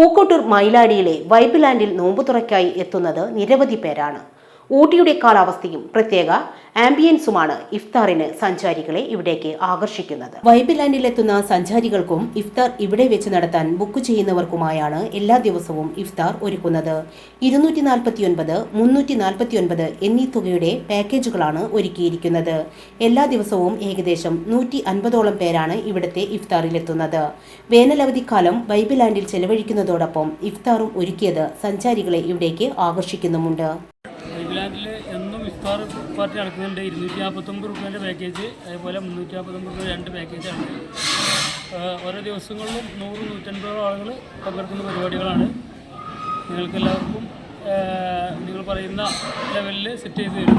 Pookkottur മൈലാടിയിലെ vibe ലാൻഡിൽ നോമ്പുതുറയ്ക്കായി എത്തുന്നത് നിരവധി പേരാണ്. ഊട്ടിയുടെ കാലാവസ്ഥയും പ്രത്യേക ആംബിയൻസുമാണ് ഇഫ്താറിന് സഞ്ചാരികളെ ഇവിടേക്ക് ആകർഷിക്കുന്നത്. വൈബിലാൻഡിലെത്തുന്ന ലാൻഡിലെത്തുന്ന സഞ്ചാരികൾക്കും ഇഫ്താർ ഇവിടെ വെച്ച് നടത്താൻ ബുക്ക് ചെയ്യുന്നവർക്കുമായാണ് എല്ലാ ദിവസവും ഇഫ്താർ ഒരുക്കുന്നത്. ഇരുന്നൂറ്റി നാൽപ്പത്തിയൊൻപത് മുന്നൂറ്റി നാൽപ്പത്തിയൊൻപത് എന്നീ തുകയുടെ പാക്കേജുകളാണ് ഒരുക്കിയിരിക്കുന്നത്. എല്ലാ ദിവസവും ഏകദേശം നൂറ്റി അൻപതോളം പേരാണ് ഇവിടുത്തെ ഇഫ്താറിലെത്തുന്നത്. വേനലവധിക്കാലം ബൈബിലാൻഡിൽ ചെലവഴിക്കുന്നതോടൊപ്പം ഇഫ്താറും ഒരുക്കിയത് സഞ്ചാരികളെ ഇവിടേക്ക് ആകർഷിക്കുന്നുമുണ്ട്. വൈഗ്ലാൻഡിൽ എന്നും ഇഫ്താർ പാർട്ടി നടക്കുന്നുണ്ട്. ഇരുന്നൂറ്റി നാൽപ്പത്തൊമ്പത് റുപ്യേന്റെ പാക്കേജ് അതേപോലെ മുന്നൂറ്റി നാൽപ്പത്തൊമ്പത് രൂപ രണ്ട് പാക്കേജാണ് ഓരോ ദിവസങ്ങളിലും നൂറ് നൂറ്റൻപതോളം ആളുകൾ പങ്കെടുക്കുന്ന പരിപാടികളാണ്. നിങ്ങൾക്കെല്ലാവർക്കും നിങ്ങൾ പറയുന്ന ലെവലിൽ സെറ്റ് ചെയ്ത് തരും.